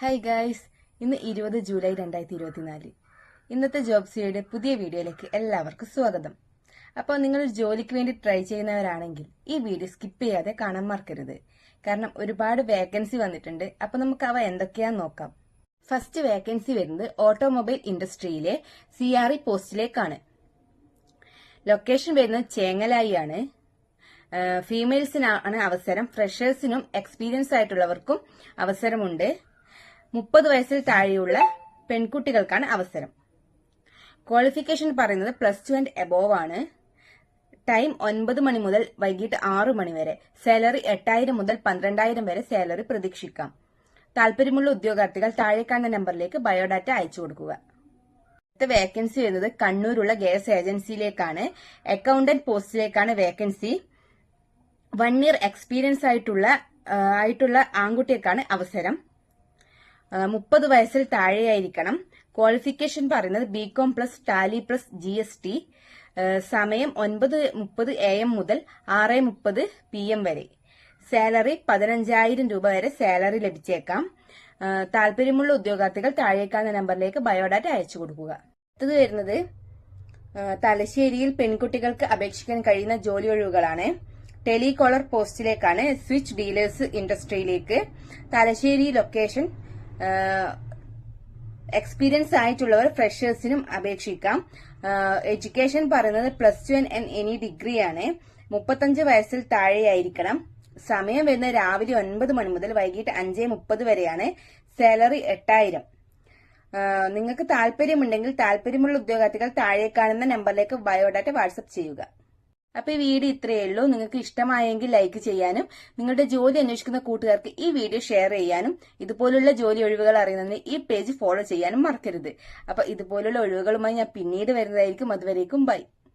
Hi guys ഇന്ന് ഇരുപത് July രണ്ടായിരത്തി ഇരുപത്തിനാല് ഇന്നത്തെ ജോബ് സിയുടെ പുതിയ വീഡിയോയിലേക്ക് എല്ലാവർക്കും സ്വാഗതം. അപ്പോൾ നിങ്ങൾ ജോലിക്ക് വേണ്ടി ട്രൈ ചെയ്യുന്നവരാണെങ്കിൽ ഈ വീഡിയോ സ്കിപ്പ് ചെയ്യാതെ കാണാൻ മറക്കരുത്. കാരണം ഒരുപാട് വേക്കൻസി വന്നിട്ടുണ്ട്. അപ്പോൾ നമുക്ക് അവ എന്തൊക്കെയാന്ന് നോക്കാം. ഫസ്റ്റ് വേക്കൻസി വരുന്നത് ഓട്ടോമൊബൈൽ ഇൻഡസ്ട്രിയിലെ സി ആർ ഇ പോസ്റ്റിലേക്കാണ് ലൊക്കേഷൻ വരുന്നത് ചേങ്ങലായി ആണ് ഫീമെയിൽസിനാണ് അവസരം. ഫ്രഷേഴ്സിനും എക്സ്പീരിയൻസ് ആയിട്ടുള്ളവർക്കും അവസരമുണ്ട്. മുപ്പത് വയസ്സിൽ താഴെയുള്ള പെൺകുട്ടികൾക്കാണ് അവസരം. ക്വാളിഫിക്കേഷൻ പറയുന്നത് പ്ലസ് ടു ആൻഡ് എബോവ് ആണ്. ടൈം ഒൻപത് മണി മുതൽ വൈകിട്ട് ആറു മണി വരെ. സാലറി എട്ടായിരം മുതൽ പന്ത്രണ്ടായിരം വരെ സാലറി പ്രതീക്ഷിക്കാം. താല്പര്യമുള്ള ഉദ്യോഗാർത്ഥികൾ താഴെ കാണുന്ന നമ്പറിലേക്ക് ബയോഡാറ്റ അയച്ചു കൊടുക്കുക. അടുത്ത വേക്കൻസി വരുന്നത് കണ്ണൂരുള്ള ഗ്യാസ് ഏജൻസിയിലേക്കാണ്. അക്കൗണ്ടന്റ് പോസ്റ്റിലേക്കാണ് വേക്കൻസി വൺ ഇയർ എക്സ്പീരിയൻസ് ആയിട്ടുള്ള ആയിട്ടുള്ള ആൺകുട്ടിയേക്കാണ് അവസരം. മുപ്പത് വയസ്സിൽ താഴെയായിരിക്കണം. ക്വാളിഫിക്കേഷൻ പറയുന്നത് B com plus tally plus G S T സമയം ഒൻപത് മുപ്പത് എ എം മുതൽ ആറ് മുപ്പത് പി എം വരെ. സാലറി പതിനഞ്ചായിരം രൂപ വരെ സാലറി ലഭിച്ചേക്കാം. താല്പര്യമുള്ള ഉദ്യോഗാർത്ഥികൾ താഴേക്കാവുന്ന നമ്പറിലേക്ക് ബയോഡാറ്റ അയച്ചു കൊടുക്കുക. അടുത്തത് വരുന്നത് തലശ്ശേരിയിൽ പെൺകുട്ടികൾക്ക് അപേക്ഷിക്കാൻ കഴിയുന്ന ജോലി ഒഴിവുകളാണ്. ടെലികോളർ പോസ്റ്റിലേക്കാണ് സ്വിച്ച് ഡീലേഴ്സ് ഇൻഡസ്ട്രിയിലേക്ക് തലശ്ശേരി ലൊക്കേഷൻ എക്സ്പീരിയൻസ് ആയിട്ടുള്ളവർ ഫ്രഷേഴ്സിനും അപേക്ഷിക്കാം. എഡ്യൂക്കേഷൻ പറയുന്നത് plus two and any degree ആണ്. മുപ്പത്തഞ്ച് വയസ്സിൽ താഴെയായിരിക്കണം. സമയം വരുന്നത് രാവിലെ ഒൻപത് മണി മുതൽ വൈകിട്ട് അഞ്ച് മുപ്പത് വരെയാണ്. സാലറി എട്ടായിരം. നിങ്ങൾക്ക് താല്പര്യമുണ്ടെങ്കിൽ താല്പര്യമുള്ള ഉദ്യോഗാർത്ഥികൾ താഴെ കാണുന്ന നമ്പറിലേക്ക് ബയോഡാറ്റ വാട്സപ്പ് ചെയ്യുക. അപ്പൊ ഈ വീഡിയോ ഇത്രയേ ഉള്ളൂ. നിങ്ങൾക്ക് ഇഷ്ടമായെങ്കിൽ ലൈക്ക് ചെയ്യാനും നിങ്ങളുടെ ജോലി അന്വേഷിക്കുന്ന കൂട്ടുകാർക്ക് ഈ വീഡിയോ ഷെയർ ചെയ്യാനും ഇതുപോലുള്ള ജോലി ഒഴിവുകൾ അറിയുന്നതിന് ഈ പേജ് ഫോളോ ചെയ്യാനും മറക്കരുത്. അപ്പൊ ഇതുപോലുള്ള ഒഴിവുകളുമായി ഞാൻ പിന്നീട് വരുന്നതായിരിക്കും. അതുവരേക്കും ബൈ